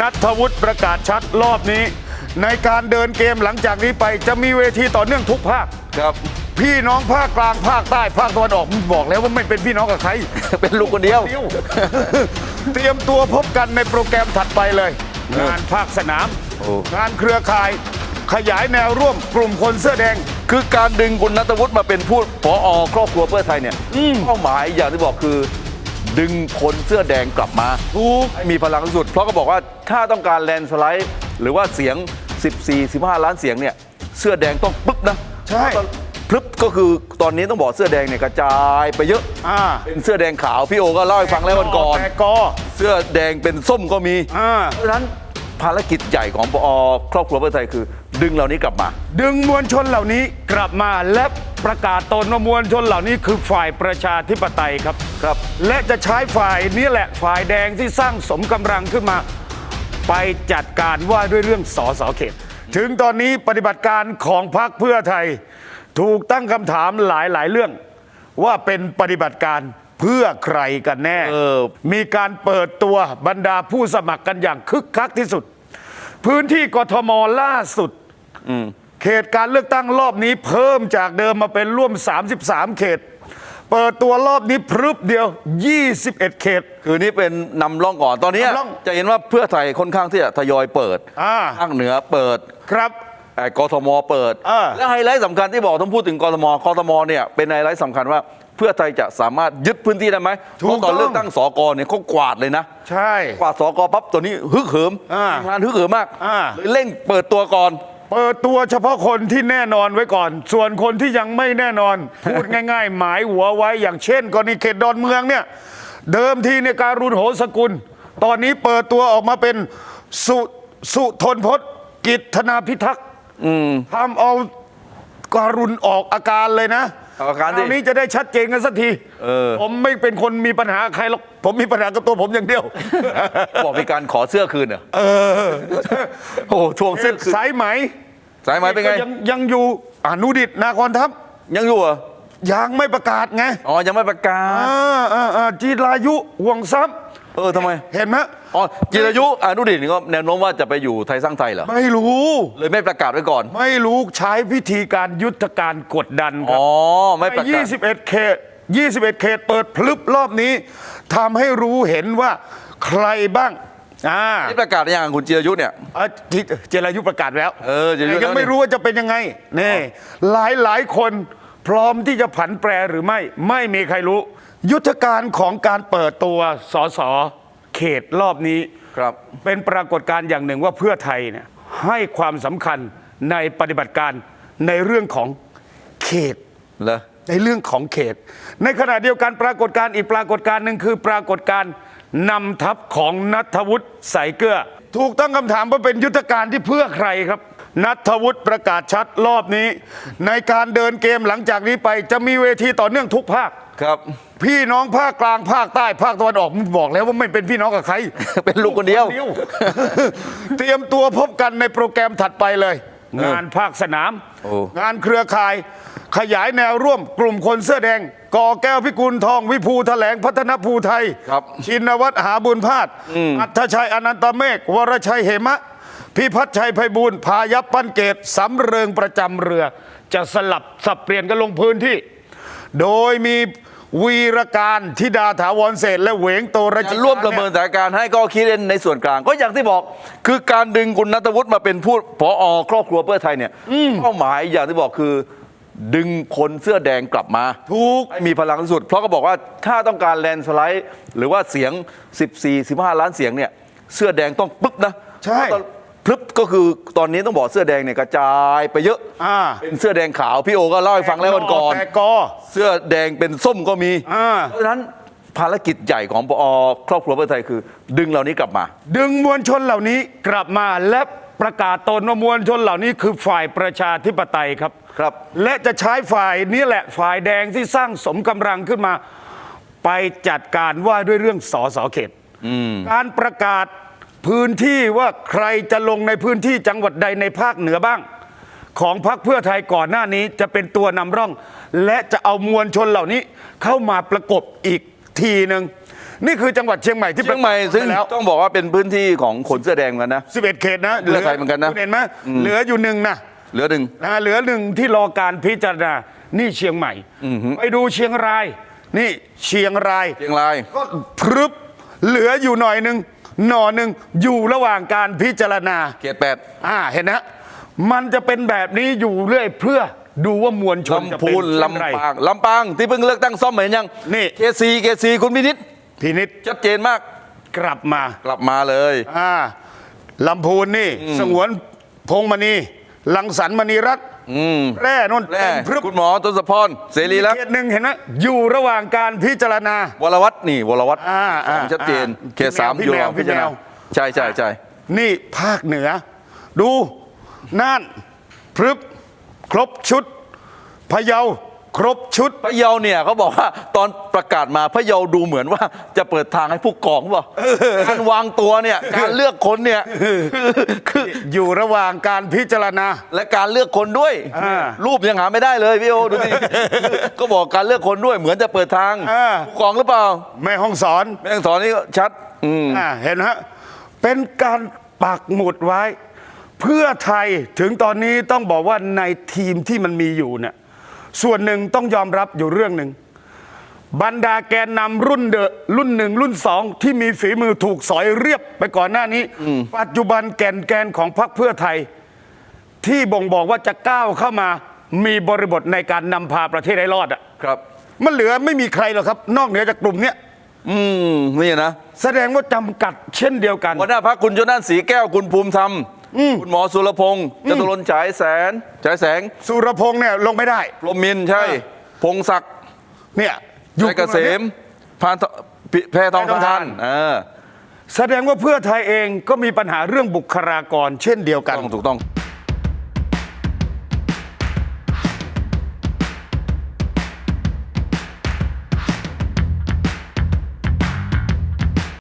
นัทวุฒิประกาศชัดรอบนี้ ในการเดินเกมหลังจากนี้ไปจะมีเวทีต่อเนื่องทุกภาค ครับ พี่น้องภาคกลางภาคใต้ภาคตะวันออกมึงบอกแล้วว่าไม่เป็นพี่น้องกับใคร เป็นลูกคนเดียวเดียวเตรียมตัวพบกันในโปรแกรมถัดไปเลย งานภาคสนาม โอ้ งานเครือข่าย ขยายแนวร่วมกลุ่มคนเสื้อแดง คือการดึงคุณนัทวุฒิมาเป็นผู้ผอครอบครัวเพื่อไทยเนี่ยเป้าหมายอย่างที่บอกคือ ดึงคนเสื้อแดงกลับมาถูกให้มีพลังที่สุด เพราะก็บอกว่าถ้าต้องการแลนด์สไลด์หรือว่าเสียง 14 15 ล้านเสียงเนี่ยเสื้อแดงต้องปึ๊บนะใช่พลึบก็คือตอนนี้ต้องบอกเสื้อแดงเนี่ยกระจายไปเยอะอ่าเป็นเสื้อแดงขาวพี่โอก็เล่าให้ฟังแล้ววันก่อนแต่กอเสื้อแดงเป็นส้มก็มีอ่าเพราะฉะนั้นภารกิจใหญ่ของปอครอบครัวเพื่อไทยคือ ดึงเหล่านี้กลับมา ดึงมวลชนเหล่านี้กลับมาและประกาศตนว่ามวลชนเหล่านี้คือฝ่ายประชาธิปไตยครับครับ และจะใช้ฝ่ายนี้แหละฝ่ายแดงที่สร้างสมกำลังขึ้นมา ไปจัดการว่าด้วยเรื่องสอสอเขต ถึงตอนนี้ปฏิบัติการของพรรคเพื่อไทย ถูกตั้งคำถามหลายๆ เรื่อง ว่าเป็นปฏิบัติการเพื่อใครกันแน่เออมีการเปิดตัวบรรดาผู้สมัครกันอย่างคึกคักที่สุด พื้นที่กทมล่าสุด เขตการเลือกตั้งรอบนี้เพิ่มจากเดิมมาเป็นร่วม 33 เขต เปิดตัวรอบนี้พรึบเดียว 21 เขต คือนี่เป็นนำร่องก่อนตอนนี้นำร่องจะเห็นว่าเพื่อไทยค่อนข้างที่จะทยอยเปิดอ่า ภาคเหนือเปิด ครับ เอ่อกทมเปิด อ่า และไฮไลท์สำคัญที่บอกต้องพูดถึงกทมกทมเนี่ยเป็นไฮไลท์สำคัญว่าเพื่อไทยจะสามารถยึดพื้นที่ได้ไหมถูเพกราะตอนต้อง เลือกตั้งสกเนี่ยเขากวาดเลยนะ ใช่ กวาดสกปั๊บตัวนี้ฮึกเหิมอ่าทีมงานฮึกเหิมมากอ่า เลยเร่งเปิดตัวก่อน เปิดตัวเฉพาะคนที่แน่นอนไว้ก่อน ส่วนคนที่ยังไม่แน่นอน พูดง่าย ๆ หมายหัวไว้อย่างเช่นกรณีเขตดอนเมืองเนี่ย เดิมทีเนี่ยการุณโหสกุล ตอนนี้เปิดตัวออกมาเป็นสุสุทนพจน์กิจธนาพิทักษ์ทำเอาการุณออกอาการเลยนะ ออกอาการดิควนี้จะได้ชัดเจนกันสักทีเออ ผมไม่เป็นคนมีปัญหากับใครหรอกผมมีปัญหากับตัวผมอย่างเดียว บอกมีการขอเสื้อคืนเหรอโอ้โหทวงเสื้อคืนสายไหมสายไหมเป็นไงยังยังอยู่อนุดิตนาคอนทัพยังอยู่เหรอยังไม่ประกาศไงอ๋อยังไม่ประกาศ อ่าอ่าอ่าจีรายุห่วงทรัพย์ เออทำไมเห็นไหมอ๋อจิรายุอนุดิตนี่ก็แนวโน้มว่าจะไปอยู่ไทยสร้างไทยเหรอไม่รู้ เลยไม่ประกาศไว้ก่อน ไม่รู้ใช้วิธีการยุทธการกดดันครัอ๋อไม่ประกาศ21 เขต 21 เขตเปิดพลึบรอบนี้ทำให้รู้เห็นว่าใครบ้างอ่า นี่ประกาศหรือยังคุณจิรายุเนี่ย อะจิเจรายุประกาศแล้วเออเจรายุแต่ยังไม่แล้วนี่รู้ว่าจะเป็นยังไงนี่หลายหลายคนพร้อมที่จะผันแปรหรือไม่ ไม่มีใครรู้ ยุทธการของการเปิดตัวสสเขตรอบนี้ ครับ เป็นปรากฏการณ์อย่างหนึ่งว่าเพื่อไทยเนี่ยให้ความสำคัญในปฏิบัติการในเรื่องของเขต เหรอ ในเรื่องของเขต ในขณะเดียวกันปรากฏการณ์อีกปรากฏการณ์หนึ่งคือปรากฏการณ์นำทัพของนัทวุฒิใสายเกลือ ถูกตั้งคำถามว่าเป็นยุทธการที่เพื่อใครครับ นัทวุฒิประกาศชัดรอบนี้ ในการเดินเกมหลังจากนี้ไป จะมีเวทีต่อเนื่องทุกภาค ครับ พี่น้องภาคกลางภาคใต้ภาคตะวันออกมึงบอกแล้วว่าไม่เป็นพี่น้องกับใคร เป็นลูกคนเดียว เตรียมตัวพบกันในโปรแกรมถัดไปเลย งานภาคสนาม โอ้ งานเครือข่าย ขยายแนวร่วมกลุ่มคนเสื้อแดงก่อแก้วพิกุลทองวิภูแถลงพัฒนภูไทย ครับ ชินวัตรหาบุญพาดอัธชัยอนันตเมฆวรชัยเหมะ พิพัฒน์ชัยไพบูลย์พายัพปั้นเกตสำเริงประจำเรือ จะสลับสับเปลี่ยนกันลงพื้นที่ โดยมีวีรการธิดาถาวรเศรษฐ์และเหวงโตรจิจะตาร่วมประเมินสถานการณ์ให้ก็คิดเล่นในส่วนกลาง ก็อย่างที่บอก คือการดึงคุณนัทวุฒิมาเป็นผู้ผอครอบครัวเพื่อไทยเนี่ยเป้าหมายอย่างที่บอกคือ ดึงคนเสื้อแดงกลับมาถูกให้มีพลังที่สุด เพราะก็บอกว่าถ้าต้องการแลนด์สไลด์ หรือว่าเสียง 14 15 ล้านเสียงเนี่ย เสื้อแดงต้องปึ๊บนะใช่ เพราะตอน พลึบก็คือตอนนี้ต้องบอกเสื้อแดงเนี่ยกระจายไปเยอะอ่า เป็นเสื้อแดงขาวพี่โอก็เล่าให้ฟังแล้ววันก่อน แต่กอ เสื้อแดงเป็นส้มก็มี อ่า เพราะฉะนั้นภารกิจใหญ่ของปอครอบครัวเพื่อไทยคือ ดึงเหล่านี้กลับมา ดึงมวลชนเหล่านี้กลับมาและประกาศตนว่ามวลชนเหล่านี้คือฝ่ายประชาธิปไตยครับ ครับ และจะใช้ฝ่ายนี้แหละฝ่ายแดงที่สร้างสมกำลังขึ้นมา ไปจัดการว่าด้วยเรื่องสอสอเขต การประกาศ พื้นที่ว่าใครจะลงในพื้นที่จังหวัดใดในภาคเหนือบ้าง ของพรรคเพื่อไทยก่อนหน้านี้จะเป็นตัวนำร่อง และจะเอามวลชนเหล่านี้เข้ามาประกบอีกทีหนึ่งนี่คือจังหวัดเชียงใหม่ที่เชียงใหม่ประกาศซึ่งไปแล้วต้องบอกว่าเป็นพื้นที่ของคนเสื้อแดงเหมือนกันนะ 11 เขตนะเพื่อไทยเหมือนกันนะคุณเห็นไหมเหลืออยู่หนึ่งนะเหลือหนึ่งนะเหลือหนึ่งที่รอการพิจารณานี่เชียงใหม่ไปดูเชียงราย นี่เชียงรายเชียงรายก็พรึบเหลืออยู่หน่อยหนึ่ง หน่อหนึ่งอยู่ระหว่างการพิจารณาเขตแปดอ่าเห็นนะ มันจะเป็นแบบนี้อยู่เรื่อยเพื่อดูว่ามวลชนจะลำเป็นพูนเช่นไร ลำปางลำปางที่เพิ่งเลือกตั้งซ่อมเห็นยังนี่ เคซีเคซีคุณพินิษพินิษชัดเจนมากกลับมา กลับมาเลย อ่าลำพูนนี่ สงวนพงษ์มณีลังสรรค์มณีรัตน์ อืมแร่นนแร่เต็มพรึบคุณหมอทศพรเสรีแล้วเขตหนึ่งเห็นไหมอยู่ระหว่างการพิจารณา วรวัตรนี่วรวัตรอ่าอ่าชัดเจนอ่าเขตสามพี่อยู่แมวระหว่างพี่พิจารณาแมว ใช่ใช่ใช่นี่ภาคเหนือ ดูน่านพรึบ ครบชุดพะเยา ครบชุดพะเยาเนี่ยเขาบอกว่าตอนประกาศมาพะเยาดูเหมือนว่าจะเปิดทางให้ผู้กองเปล่าการวางตัวเนี่ยการเลือกคนเนี่ยคือคืออยู่ระหว่างการพิจารณาและการเลือกคนด้วยอ่ารูปยังหาไม่ได้เลยพี่โอดูสิก็บอกการเลือกคนด้วยเหมือนจะเปิดทางอ่าผู้กองหรือเปล่า แม่ห้องสอนแม่งสอนนี่ก็ชัดอืมอ่าเห็นฮะเป็นการปักหมุดไว้ เพื่อไทยถึงตอนนี้ต้องบอกว่าในทีมที่มันมีอยู่เนี่ย ส่วนหนึ่งต้องยอมรับอยู่เรื่องหนึ่งบรรดาแกนนำรุ่นเดอะรุ่นหนึ่งรุ่นสองที่มีฝีมือถูกสอยเรียบไปก่อนหน้านี้ ปัจจุบันแกนแกนของพรรคเพื่อไทย ที่บ่งบอกว่าจะก้าวเข้ามามีบริบทในการนำพาประเทศให้รอดอะครับ มันเหลือไม่มีใครหรอกครับ นอกเหนือจากกลุ่มเนี้ยอืมนี่นะ แสดงว่าจำกัดเช่นเดียวกันหัวหน้าพักคุณโจนันสีแก้วคุณภูมิธรรม คุณหมอสุรพงศ์จตุรนต์ฉายแสนฉายแสงสุรพงษ์เนี่ยลงไม่ได้พรหมมินทร์ใช่อ่าพงศักดิ์เนี่ยชัยเกษมพานทแพรทองแพรทองทาทาน นเออแสดงว่าเพื่อไทยเองก็มีปัญหาเรื่องบุคลากรเช่นเดียวกัน ต้องถูกต้อง